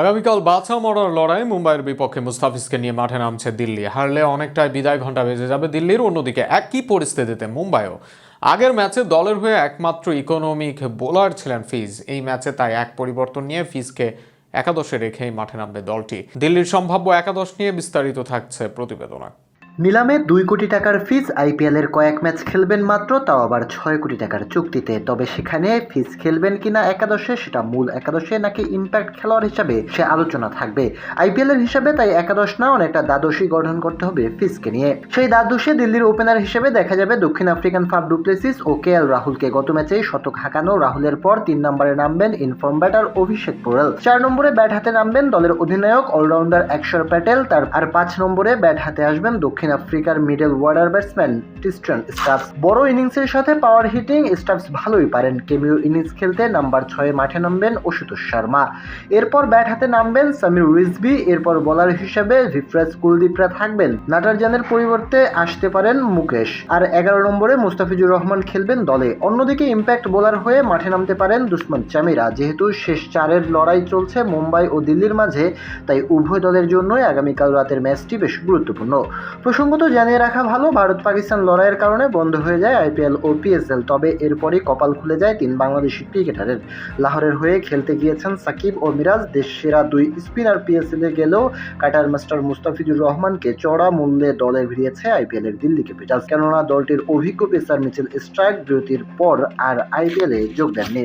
আগামীকাল বাছা মরার লড়াই মুম্বাইয়ের বিপক্ষে মুস্তাফিজকে নিয়ে মাঠে নামছে দিল্লি। হারলে অনেকটাই বিদায় ঘণ্টা বেজে যাবে দিল্লির। অন্যদিকে একই পরিস্থিতিতে মুম্বাইও। আগের ম্যাচে দলের হয়ে একমাত্র ইকোনমিক বোলার ছিলেন ফিজ। এই ম্যাচে তাই এক পরিবর্তন নিয়ে ফিজকে একাদশে রেখেই মাঠে নামবে দলটি। দিল্লির সম্ভাব্য একাদশ নিয়ে বিস্তারিত থাকছে প্রতিবেদনা। নিলামে দুই কোটি টাকার ফিজ, আইপিএলের কয়েক ম্যাচ খেলবেন মাত্র, তাও আবার ছয় কোটি টাকার চুক্তিতে। তবে সেখানে ফিজ খেলবেন কিনা একাদশে, সেটা মূল একাদশে নাকি ইম্প্যাক্ট খেলোয়াড় হিসাবে সে আলোচনা থাকবে। আইপিএলের হিসাবে তাই একাদশ না, অনেকটা দ্বাদশী গঠন করতে হবে ফিজকে নিয়ে। সেই দ্বাদশে দিল্লির ওপেনার হিসেবে দেখা যাবে দক্ষিণ আফ্রিকান ফাফ ডুপ্লেসিস ও কে এল রাহুলকে। গত ম্যাচে শতক হাঁকানো রাহুলের পর তিন নম্বরে নামবেন ইনফর্ম ব্যাটার অভিষেক পোরেল। চার নম্বরে ব্যাট হাতে নামবেন দলের অধিনায়ক, অলরাউন্ডার অক্ষর প্যাটেল, তার আর পাঁচ নম্বরে ব্যাট হাতে আসবেন দক্ষিণ আফ্রিকার middle order batsman Tristan Stubbs বড় ইনিংসের সাথে পাওয়ার হিটিং স্টাফস ভালোই পারেন। কেমিও ইনিংস খেলতে নাম্বার ছয়ে মাঠে নামবেন অশুতোষ শর্মা। এরপর ব্যাট হাতে নামবেন সামির রিজবি এরপর বোলার হিসেবে ভিফরাজ কুলদীপরা থাকবেন। নাটারজানের পরিবর্তে আসতে পারেন মুকেশ। আর এগারো নম্বরে মুস্তাফিজুর রহমান খেলবেন দলে। অন্যদিকে ইম্প্যাক্ট বোলার হয়ে মাঠে নামতে পারেন দুশ্মন চামিরা। যেহেতু শেষ চারের লড়াই চলছে মুম্বাই ও দিল্লির মাঝে, তাই উভয় দলের জন্যই আগামীকাল রাতের ম্যাচটি বেশ গুরুত্বপূর্ণ। প্রসঙ্গত জানিয়ে রাখা ভালো, ভারত পাকিস্তান লড়াইয়ের কারণে বন্ধ হয়ে যায় আইপিএল ও পিএসএল, তবে এরপরই কপাল খুলে যায় তিন বাংলাদেশি ক্রিকেটারের। লাহোরের হয়ে খেলতে গিয়েছেন সাকিব ও মিরাজ, দেশ সেরা দুই স্পিনার পিএসএলে গেলেও কাটার মাস্টার মুস্তাফিজুর রহমানকে চড়া মূল্যে দলে ভিড়িয়েছে আইপিএল এর দিল্লি ক্যাপিটালস। কেননা, দলটির অভিজ্ঞ পেসার মিচেল স্ট্রাইক বিরতির পর আর আইপিএলে যোগ দেননি।